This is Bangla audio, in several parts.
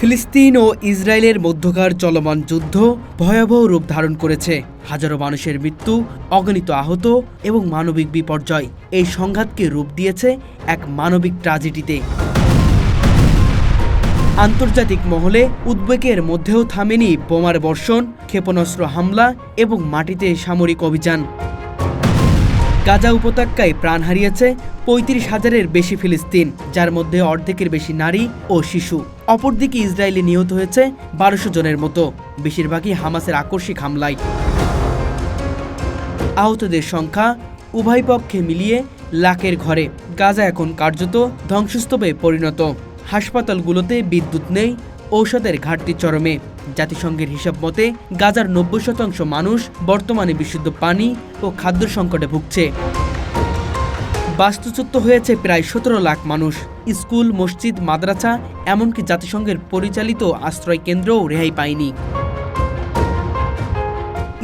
ফিলিস্তিন ও ইসরায়েলের মধ্যকার চলমান যুদ্ধ ভয়াবহ রূপ ধারণ করেছে। হাজারো মানুষের মৃত্যু, অগণিত আহত এবং মানবিক বিপর্যয় এই সংঘাতকে রূপ দিয়েছে এক মানবিক ট্রাজেডিতে। আন্তর্জাতিক মহলে উদ্বেগের মধ্যেও থামেনি বোমার বর্ষণ, ক্ষেপণাস্ত্র হামলা এবং মাটিতে সামরিক অভিযান। গাজা উপত্যকায় প্রাণ হারিয়েছে পঁয়ত্রিশ হাজারের বেশি ফিলিস্তিন, যার মধ্যে অর্ধেকের বেশি নারী ও শিশু। অপরদিকে ইসরায়েলে নিহত হয়েছে বারোশো জনের মতো, বেশিরভাগই হামাসের আকস্মিক হামলায়। আহতদের সংখ্যা উভয় পক্ষে মিলিয়ে লাখের ঘরে। গাজা এখন কার্যত ধ্বংসস্তূপে পরিণত। হাসপাতালগুলোতে বিদ্যুৎ নেই, ঔষধের ঘাটতি চরমে। জাতিসংঘের হিসাব মতে, গাজার নব্বই শতাংশ মানুষ বর্তমানে বিশুদ্ধ পানি ও খাদ্য সংকটে ভুগছে। বাস্তুচ্যুত হয়েছে প্রায় সতেরো লাখ মানুষ। স্কুল, মসজিদ, মাদ্রাসা, এমনকি জাতিসংঘের পরিচালিত আশ্রয় কেন্দ্রও রেহাই পায়নি।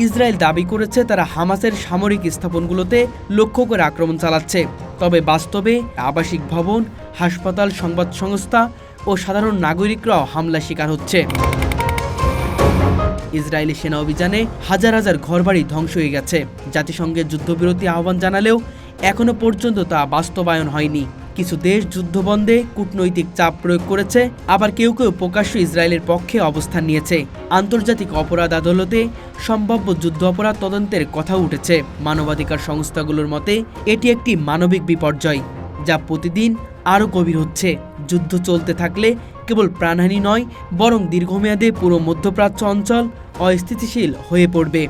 ইসরায়েল দাবি করেছে তারা হামাসের সামরিক স্থাপনগুলোতে লক্ষ্য করে আক্রমণ চালাচ্ছে। তবে বাস্তবে আবাসিক ভবন, হাসপাতাল, সংবাদ সংস্থা ও সাধারণ নাগরিকরাও হামলা শিকার হচ্ছে। ইসরায়েলি সেনা অভিযানে হাজার হাজার ঘরবাড়ি ধ্বংস হয়ে গেছে। জাতিসংঘের যুদ্ধবিরতি আহ্বান জানালেও এখনও পর্যন্ত তা বাস্তবায়ন হয়নি। কিছু দেশ যুদ্ধবন্ধে কূটনৈতিক চাপ প্রয়োগ করেছে, আবার কেউ কেউ প্রকাশ্য ইসরায়েলের পক্ষে অবস্থান নিয়েছে। আন্তর্জাতিক অপরাধ আদালতে সম্ভাব্য যুদ্ধ অপরাধ তদন্তের কথা উঠেছে। মানবাধিকার সংস্থাগুলোর মতে, এটি একটি মানবিক বিপর্যয়, যা প্রতিদিন আরও গভীর হচ্ছে। যুদ্ধ চলতে থাকলে কেবল প্রাণহানি নয়, বরং দীর্ঘমেয়াদে পুরো মধ্যপ্রাচ্য অঞ্চল অস্থিতিশীল হয়ে পড়বে।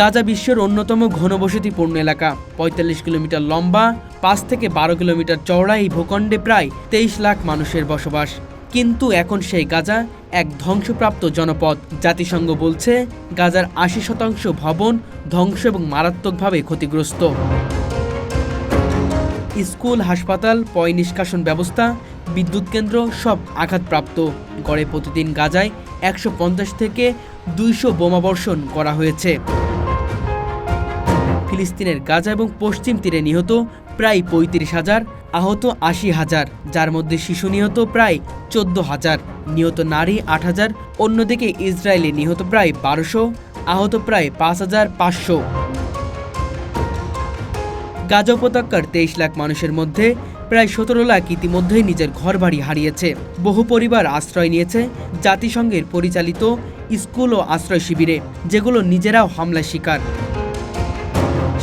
গাজা বিশ্বের অন্যতম ঘনবসতিপূর্ণ এলাকা। পঁয়তাল্লিশ কিলোমিটার লম্বা, পাঁচ থেকে বারো কিলোমিটার চওড়া এই ভূখণ্ডে প্রায় তেইশ লাখ মানুষের বসবাস। কিন্তু এখন সেই গাজা এক ধ্বংসপ্রাপ্ত জনপদ। জাতিসংঘ বলছে, গাজার আশি শতাংশ ভবন ধ্বংস এবং মারাত্মকভাবে ক্ষতিগ্রস্ত। স্কুল, হাসপাতাল, পয় নিষ্কাশন ব্যবস্থা, বিদ্যুৎ কেন্দ্র সব আঘাতপ্রাপ্ত। গড়ে প্রতিদিন গাজায় একশো পঞ্চাশ থেকে দুইশো বোমাবর্ষণ করা হয়েছে। ফিলিস্তিনের গাজা এবং পশ্চিম তীরে নিহত প্রায় পঁয়ত্রিশ হাজার, আহত আশি হাজার, যার মধ্যে শিশু নিহত প্রায় চোদ্দ হাজার। নিহত নারী আট হাজার, অন্যদিকে ইসরায়েলে নিহত প্রায় বারোশো, আহত প্রায় পাঁচ হাজার পাঁচশো। গাজা উপত্যকার তেইশ লাখ মানুষের মধ্যে প্রায় সতেরো লাখ ইতিমধ্যেই নিজের ঘরবাড়ি হারিয়েছে। বহু পরিবার আশ্রয় নিয়েছে জাতিসংঘের পরিচালিত স্কুল ও আশ্রয় শিবিরে, যেগুলো নিজেরাও হামলা শিকার।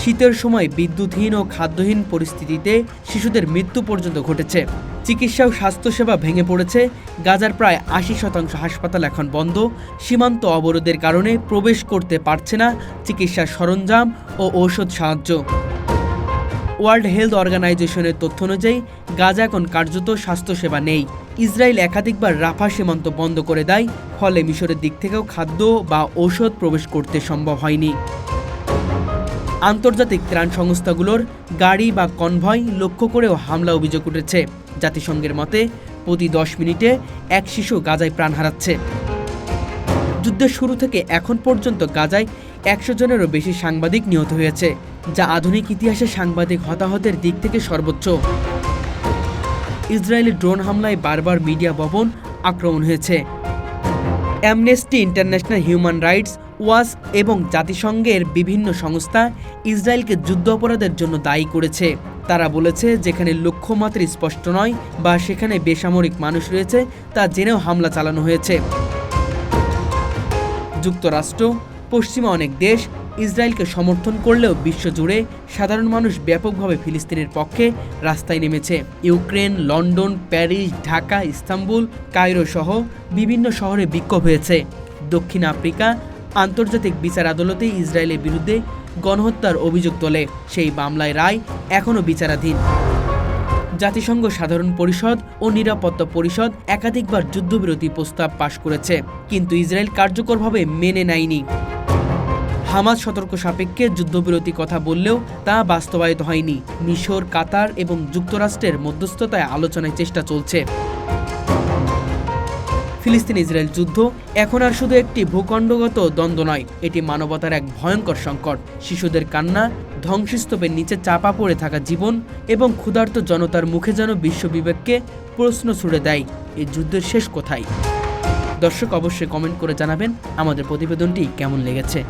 শীতের সময় বিদ্যুৎহীন ও খাদ্যহীন পরিস্থিতিতে শিশুদের মৃত্যু পর্যন্ত ঘটেছে। চিকিৎসা ও স্বাস্থ্যসেবা ভেঙে পড়েছে। গাজার প্রায় আশি শতাংশ হাসপাতাল এখন বন্ধ। সীমান্ত অবরোধের কারণে প্রবেশ করতে পারছে না চিকিৎসার সরঞ্জাম ও ঔষধ সাহায্য। ওয়ার্ল্ড হেলথ অর্গানাইজেশনের তথ্য অনুযায়ী, গাজা এখন কার্যত স্বাস্থ্যসেবা নেই। ইসরায়েল একাধিকবার রাফা সীমান্ত বন্ধ করে দেয়, ফলে মিশরের দিক থেকেও খাদ্য বা ঔষধ প্রবেশ করতে সম্ভব হয়নি। আন্তর্জাতিক ত্রাণ সংস্থাগুলোর গাড়ি বা কনভয় লক্ষ্য করেও হামলা অভিযোগ উঠেছে। জাতিসংঘের মতে, প্রতি দশ মিনিটে এক শিশু গাজায় প্রাণ হারাচ্ছে। যুদ্ধের শুরু থেকে এখন পর্যন্ত গাজায় একশো জনেরও বেশি সাংবাদিক নিহত হয়েছে, যা আধুনিক ইতিহাসে সাংবাদিক হতাহতের দিক থেকে সর্বোচ্চ। ইসরায়েলি ড্রোন হামলায় বারবার মিডিয়া ভবন আক্রমণ হয়েছে। Amnesty International Human Rights Watch এবং জাতিসংঘের বিভিন্ন সংস্থা ইসরায়েলকে যুদ্ধ অপরাধের জন্য দায়ী করেছে। তারা বলেছে, যেখানে লক্ষ্যমাত্রা স্পষ্ট নয় বা সেখানে বেসামরিক মানুষ রয়েছে, তা জেনেও হামলা চালানো হয়েছে। যুক্তরাষ্ট্র, পশ্চিমা অনেক দেশ ইসরায়েলকে সমর্থন করলেও বিশ্বজুড়ে সাধারণ মানুষ ব্যাপকভাবে ফিলিস্তিনের পক্ষে রাস্তায় নেমেছে। Ukraine, London, Paris, Dhaka, Istanbul, Cairo সহ বিভিন্ন শহরে বিক্ষোভ হয়েছে। দক্ষিণ আফ্রিকা আন্তর্জাতিক বিচার আদালতে ইসরায়েলের বিরুদ্ধে গণহত্যার অভিযোগ তোলে। সেই মামলায় রায় এখনও বিচারাধীন। জাতিসংঘ সাধারণ পরিষদ ও নিরাপত্তা পরিষদ একাধিকবার যুদ্ধবিরতি প্রস্তাব পাশ করেছে, কিন্তু ইসরায়েল কার্যকরভাবে মেনে নেয়নি। হামাজ সতর্ক সাপেক্ষে যুদ্ধবিরতি কথা বললেও তা বাস্তবায়িত হয়নি। মিশর, কাতার এবং যুক্তরাষ্ট্রের মধ্যস্থতায় আলোচনায় চেষ্টা চলছে। ফিলিস্তিন ইসরায়েল যুদ্ধ এখন আর শুধু একটি ভূখণ্ডগত দ্বন্দ্ব নয়, এটি মানবতার এক ভয়ঙ্কর সংকট। শিশুদের কান্না, ধ্বংসস্তূপের নিচে চাপা পড়ে থাকা জীবন এবং ক্ষুধার্ত জনতার মুখে যেন বিশ্ব বিবেককে প্রশ্ন ছুড়ে দেয় এই যুদ্ধের শেষ কোথায়? দর্শক অবশ্যই কমেন্ট করে জানাবেন, আমাদের প্রতিবেদনটি কেমন লেগেছে?